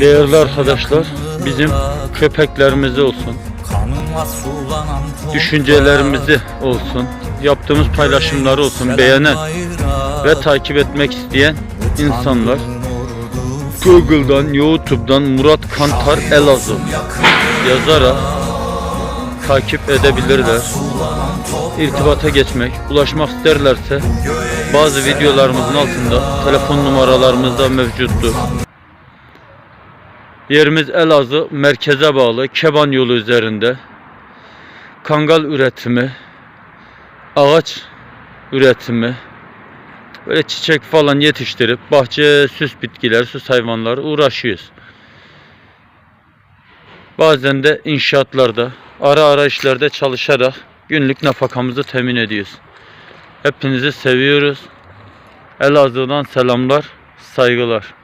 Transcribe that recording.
Değerli arkadaşlar, bizim köpeklerimiz olsun, düşüncelerimizi olsun, yaptığımız paylaşımları olsun, beğenen ve takip etmek isteyen insanlar Google'dan, YouTube'dan Murat Kantar Elazığ yazarak takip edebilirler. İrtibata geçmek, ulaşmak isterlerse bazı videolarımızın altında telefon numaralarımız da mevcuttur. Yerimiz Elazığ merkeze bağlı Keban yolu üzerinde. Kangal üretimi, ağaç üretimi, böyle çiçek falan yetiştirip bahçe süs bitkiler, süs hayvanları uğraşıyoruz. Bazen de inşaatlarda, ara ara işlerde çalışarak günlük nafakamızı temin ediyoruz. Hepinizi seviyoruz. Elazığ'dan selamlar, saygılar.